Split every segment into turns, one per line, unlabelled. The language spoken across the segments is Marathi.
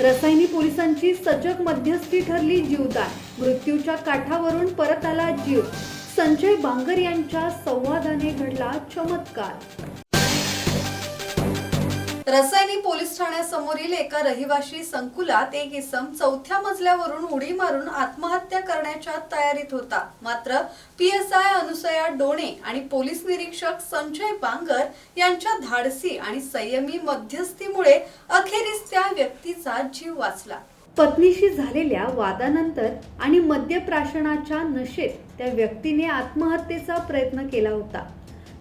रसायनी पोलिसांची सजग मध्यस्थी ठरली जीवदान. मृत्यूच्या काठावरून परत आला जीव. संजय बांगर यांच्या संवादाने घडला चमत्कार. रसायनी पोलीस ठाण्यासमोरील एका रहिवाशी संकुलात एक इसम चौथ्या मजल्यावरून उडी मारून आत्महत्या करण्याच्या तयारीत होता. मात्र P S I Anusaya Done आणि पोलीस निरीक्षक संजय बांगर यांच्या धाडसी आणि संयमी मध्यस्थीमुळे अखेरीस त्या व्यक्तीचा जीव वाचला. पत्नीशी झालेल्या वादानंतर आणि मद्यप्राशनाच्या नशेत त्या व्यक्तीने आत्महत्येचा प्रयत्न केला होता.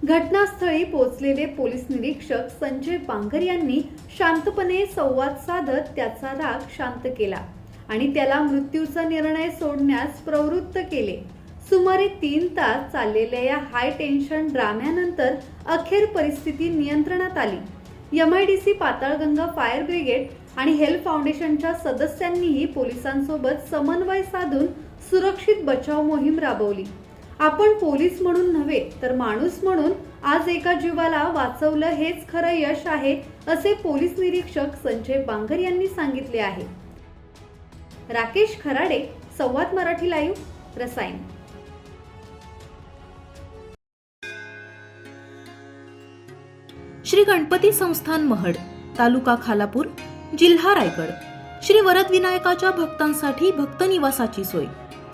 घटनास्थळी पोहोचलेले पोलीस निरीक्षक संजय बांगर यांनी शांतपणे संवाद साधत त्याचा राग शांत केला आणि त्याला मृत्यूचा निर्णय सोडण्यास प्रवृत्त केले. सुमारे तीन तास चाललेल्या या हाय टेन्शन ड्राम्यानंतर अखेर परिस्थिती नियंत्रणात आली. M I D C Patalganga fire brigade आणि हेल्थ फाउंडेशनच्या सदस्यांनीही पोलिसांसोबत समन्वय साधून सुरक्षित बचाव मोहीम राबवली. आपण पोलीस म्हणून नव्हे तर माणूस म्हणून आज एका जीवाला वाचवलं हेच खरं यश आहे असे पोलीस निरीक्षक संजय बांगर यांनी सांगितले आहे. राकेश खराडे संवाद मराठी लाईव्ह रसायन
श्री गणपती संस्थान महड तालुका खालापूर जिल्हा रायगड. श्री वरद विनायकाच्या भक्तांसाठी भक्त निवासाची सोय.